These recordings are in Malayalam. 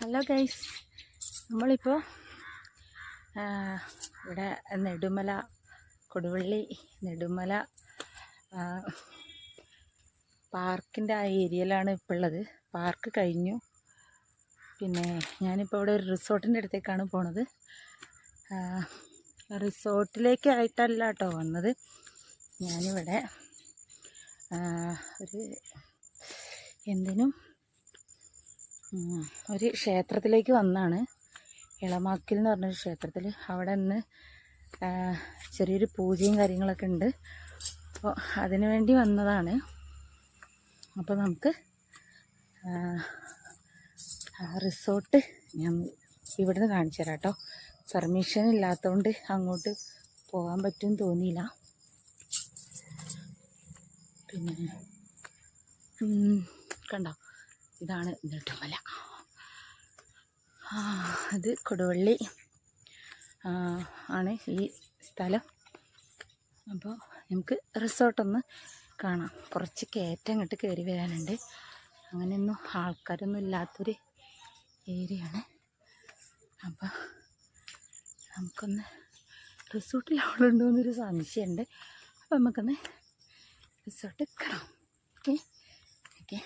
ഹലോ ഗൈസ് നമ്മളിപ്പോൾ ഇവിടെ നെടുമല കൊടുവള്ളി നെടുമല പാർക്കിന്റെ ആ ഏരിയയിലാണ് ഇപ്പോൾ ഉള്ളത്. പാർക്ക് കഴിഞ്ഞു. പിന്നെ ഞാനിപ്പോൾ ഇവിടെ ഒരു റിസോർട്ടിന്റെ അടുത്തേക്കാണ് പോണത്. റിസോർട്ടിലേക്കായിട്ടല്ല കേട്ടോ വന്നത്. ഞാനിവിടെ ഒരു എന്തിനും ഒരു ക്ഷേത്രത്തിലേക്ക് വന്നാണ്. ഇളമാക്കിൽ എന്ന് പറഞ്ഞൊരു ക്ഷേത്രത്തിൽ അവിടെ നിന്ന് ചെറിയൊരു പൂജയും കാര്യങ്ങളൊക്കെ ഉണ്ട്. അപ്പോൾ അതിനു വേണ്ടി വന്നതാണ്. അപ്പോൾ നമുക്ക് റിസോർട്ട് ഞാൻ ഇവിടുന്ന് കാണിച്ചു തരാം കേട്ടോ. പെർമിഷൻ ഇല്ലാത്തതുകൊണ്ട് അങ്ങോട്ട് പോകാൻ പറ്റും തോന്നിയില്ല. പിന്നെ കണ്ടോ? ഇതാണ് നെട്ടുമല ഇത് കൊടുവള്ളി ആണ് ഈ സ്ഥലം. അപ്പോൾ നമുക്ക് റിസോർട്ടൊന്ന് കാണാം. കുറച്ച് കയറ്റം ഇങ്ങോട്ട് കയറി വരാനുണ്ട്. അങ്ങനെയൊന്നും ആൾക്കാരൊന്നും ഇല്ലാത്തൊരു ഏരിയയാണ്. അപ്പോൾ നമുക്കൊന്ന് റിസോർട്ടിൽ ആളുണ്ടോ എന്നൊരു സംശയമുണ്ട്. അപ്പോൾ നമുക്കൊന്ന് റിസോർട്ട് കാണാം. ഓക്കെ? ഓക്കെ?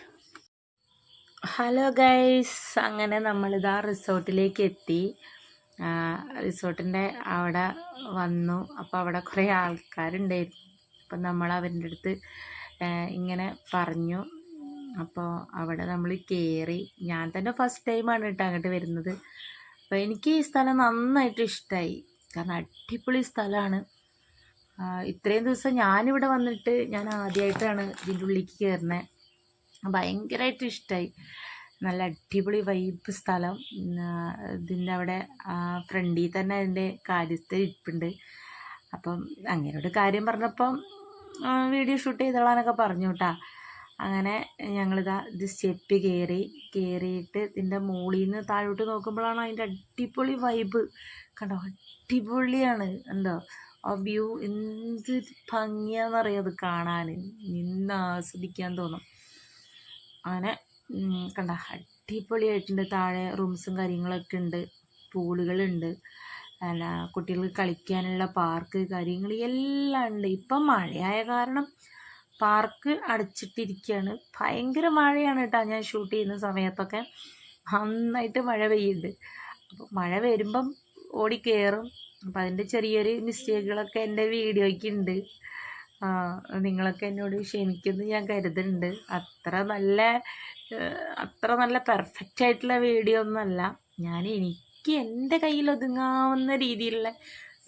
ഹലോ ഗൈസ് അങ്ങനെ നമ്മളിതാ റിസോർട്ടിലേക്ക് എത്തി റിസോർട്ടിന്റെ അവിടെ വന്നു. അപ്പോൾ അവിടെ കുറേ ആൾക്കാരുണ്ടായിരുന്നു അപ്പം നമ്മൾ അവരുടെ അടുത്ത് ഇങ്ങനെ പറഞ്ഞു. അപ്പോൾ അവിടെ നമ്മൾ കയറി ഞാൻ തന്നെ ഫസ്റ്റ് ടൈമാണ് കേട്ടോ അങ്ങോട്ട് വരുന്നത്. അപ്പോൾ എനിക്ക് ഈ സ്ഥലം നന്നായിട്ട് ഇഷ്ടമായി കാരണം അടിപൊളി സ്ഥലമാണ് ഇത്രയും ദിവസം ഞാനിവിടെ വന്നിട്ട് ഞാൻ ആദ്യമായിട്ടാണ് ഇതിന്റെ ഉള്ളിലേക്ക് കയറുന്നത് ഭയങ്കരമായിട്ട് ഇഷ്ടമായി നല്ല അടിപൊളി വൈബ് സ്ഥലം. ഇതിന്റെ അവിടെ ഫ്രണ്ടിൽ തന്നെ അതിന്റെ കാര്യസ്ഥ ഇരിപ്പുണ്ട്. അപ്പം ഒരു കാര്യം പറഞ്ഞപ്പം വീഡിയോ ഷൂട്ട് ചെയ്തോളാനൊക്കെ പറഞ്ഞു കേട്ടാ അങ്ങനെ ഞങ്ങളിതാ ഇത് സ്റ്റെപ്പ് കയറി കയറിയിട്ട് ഇതിന്റെ മുകളിൽ നിന്ന് താഴോട്ട് നോക്കുമ്പോഴാണ് അതിന്റെ അടിപൊളി വൈബ് കണ്ടോ? അടിപൊളിയാണ്. എന്തോ? ആ വ്യൂ എന്ത് ഭംഗിയാണെന്നറിയാം അത് കാണാൻ നിന്ന് ആസ്വദിക്കാൻ തോന്നും. അങ്ങനെ കണ്ട അടിപൊളിയായിട്ടുണ്ട്. താഴെ റൂംസും കാര്യങ്ങളൊക്കെ ഉണ്ട്. പൂളുകളുണ്ട്. അല്ല കുട്ടികൾക്ക് കളിക്കാനുള്ള പാർക്ക് കാര്യങ്ങൾ എല്ലാം ഉണ്ട്. ഇപ്പം മഴയായ കാരണം പാർക്ക് അടച്ചിട്ടിരിക്കുകയാണ്. ഭയങ്കര മഴയാണ് കേട്ടോ. ഞാൻ ഷൂട്ട് ചെയ്യുന്ന സമയത്തൊക്കെ നന്നായിട്ട് മഴ പെയ്യുന്നുണ്ട്. അപ്പോൾ മഴ വരുമ്പം ഓടി കയറും. അപ്പം അതിന്റെ ചെറിയൊരു മിസ്റ്റേക്കുകളൊക്കെ എന്റെ വീഡിയോയ്ക്ക് ഉണ്ട്. നിങ്ങളൊക്കെ എന്നോട് ക്ഷമിക്കുമെന്ന് ഞാൻ കരുതുന്നുണ്ട്. അത്ര നല്ല അത്ര നല്ല പെർഫെക്റ്റ് ആയിട്ടുള്ള വീഡിയോ ഒന്നുമല്ല ഞാൻ എനിക്ക് എന്റെ കയ്യിൽ ഒതുങ്ങാവുന്ന രീതിയിലുള്ള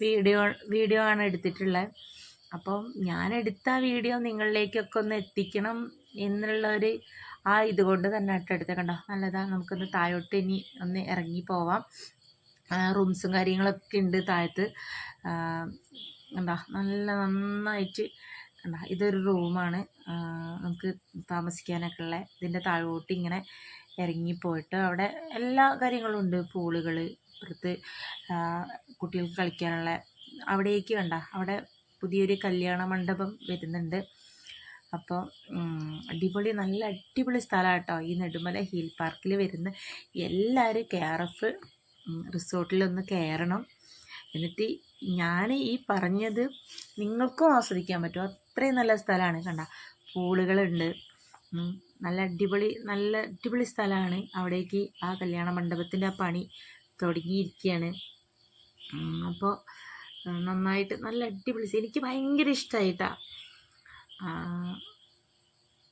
വീഡിയോ വീഡിയോ ആണ് എടുത്തിട്ടുള്ളത്. അപ്പം ഞാൻ എടുത്ത വീഡിയോ നിങ്ങളിലേക്കൊക്കെ ഒന്ന് എത്തിക്കണം എന്നുള്ള ഒരു ആ ഇതുകൊണ്ട് തന്നെ കേട്ടോ എടുത്തേക്കണ്ടോ. നല്ലതാണ് നല്ലതാ നമുക്കൊന്ന് താഴോട്ട് ഇനി ഒന്ന് ഇറങ്ങി പോവാം. റൂംസും കാര്യങ്ങളൊക്കെ ഉണ്ട് താഴത്ത്. എന്താ നല്ല നന്നായിട്ട് എന്താ ഇതൊരു റൂമാണ്. നമുക്ക് താമസിക്കാനൊക്കെ ഉള്ള ഇതിന്റെ താഴോട്ട് ഇങ്ങനെ ഇറങ്ങിപ്പോയിട്ട് അവിടെ എല്ലാ കാര്യങ്ങളും ഉണ്ട്. പൂളുകൾ ഇപ്പുറത്ത് കുട്ടികൾക്ക് കളിക്കാനുള്ള അവിടേക്ക് കണ്ട അവിടെ പുതിയൊരു കല്യാണ മണ്ഡപം വരുന്നുണ്ട്. അപ്പോൾ അടിപൊളി നല്ല അടിപൊളി സ്ഥലമാണ് കേട്ടോ ഈ നെടുമല ഹിൽ പാർക്കിൽ വരുന്ന എല്ലാവരും കെ ആർ എഫ് റിസോർട്ടിലൊന്ന് കയറണം. എന്നിട്ട് ഞാൻ ഈ പറഞ്ഞത് നിങ്ങൾക്കും ആസ്വദിക്കാൻ പറ്റും. അത്രയും നല്ല സ്ഥലമാണ് കണ്ട. പൂളുകളുണ്ട്. നല്ല അടിപൊളി നല്ല അടിപൊളി സ്ഥലമാണ്. അവിടേക്ക് ആ കല്യാണ മണ്ഡപത്തിന്റെ ആ പണി തുടങ്ങിയിരിക്കുകയാണ് അപ്പോൾ നന്നായിട്ട് നല്ല അടിപൊളി എനിക്ക് ഭയങ്കര ഇഷ്ടമായിട്ടാണ്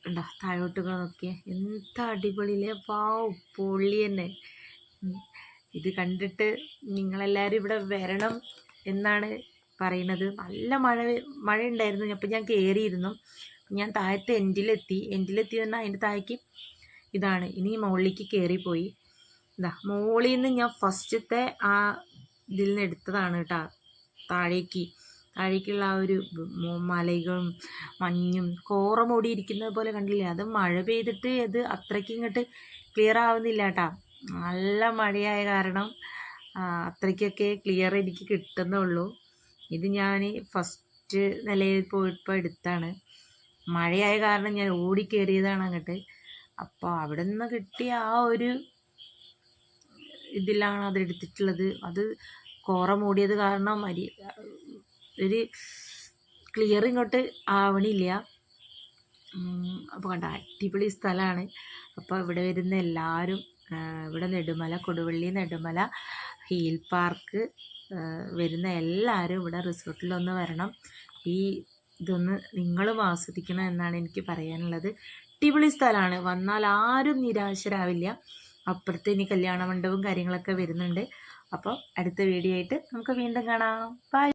ഉണ്ടോ താഴോട്ടുകൾ നോക്കിയേ. എന്താ അടിപൊളിയില്ലേ? വാവ് പൊള്ളി തന്നെ. ഇത് കണ്ടിട്ട് നിങ്ങളെല്ലാവരും ഇവിടെ വരണം. എന്നാണ് പറയുന്നത്. നല്ല മഴ മഴ ഉണ്ടായിരുന്നു അപ്പം ഞാൻ കയറിയിരുന്നു ഞാൻ താഴത്തെ എൻഡിലെത്തി. എൻഡിലെത്തി പറഞ്ഞാൽ അതിന്റെ താഴേക്ക് ഇതാണ്. ഇനി മുകളിലേക്ക് കയറിപ്പോയി ഇതാ മുകളിൽ നിന്ന് ഞാൻ ഫസ്റ്റത്തെ ആ ഇതിൽ നിന്ന് എടുത്തതാണ് കേട്ടോ. താഴേക്ക്. താഴേക്കുള്ള ആ ഒരു മലകളും മഞ്ഞും കോറ മൂടിയിരിക്കുന്നത് പോലെ കണ്ടില്ലേ? അത് മഴ പെയ്തിട്ട് അത് അത്രയ്ക്ക് ഇങ്ങോട്ട് ക്ലിയർ ആവുന്നില്ല കേട്ടോ. നല്ല മഴയായ കാരണം അത്രയ്ക്കൊക്കെ ക്ലിയർ എനിക്ക് കിട്ടുന്നുള്ളൂ. ഇത് ഞാൻ ഫസ്റ്റ് നിലയിൽ പോയപ്പോൾ എടുത്താണ്. മഴയായ കാരണം ഞാൻ ഓടി കയറിയതാണ് അങ്ങോട്ട്. അപ്പോൾ അവിടെ നിന്ന് കിട്ടിയ ആ ഒരു ഇതിലാണ് അതെടുത്തിട്ടുള്ളത് അത് കോറ മൂടിയത് കാരണം അരി ഒരു ക്ലിയർ ഇങ്ങോട്ട് ആവണില്ല. അപ്പോൾ കണ്ട അടിപൊളി സ്ഥലമാണ് അപ്പോൾ ഇവിടെ വരുന്ന എല്ലാവരും ഇവിടെ നെടുമല കൊടുവള്ളി നെടുമല ഹീൽ പാർക്ക് വരുന്ന എല്ലാവരും ഇവിടെ റിസോർട്ടിലൊന്ന് വരണം. ഈ ഇതൊന്ന് നിങ്ങളും ആസ്വദിക്കണം എന്നാണ് എനിക്ക് പറയാനുള്ളത്. അടിപൊളി സ്ഥലമാണ്. വന്നാൽ ആരും നിരാശരാവില്ല. അപ്പുറത്ത് ഇനി കല്യാണ മണ്ഡപവും കാര്യങ്ങളൊക്കെ വരുന്നുണ്ട്. അപ്പോൾ അടുത്ത വീഡിയോ ആയിട്ട് നമുക്ക് വീണ്ടും കാണാം. ബൈ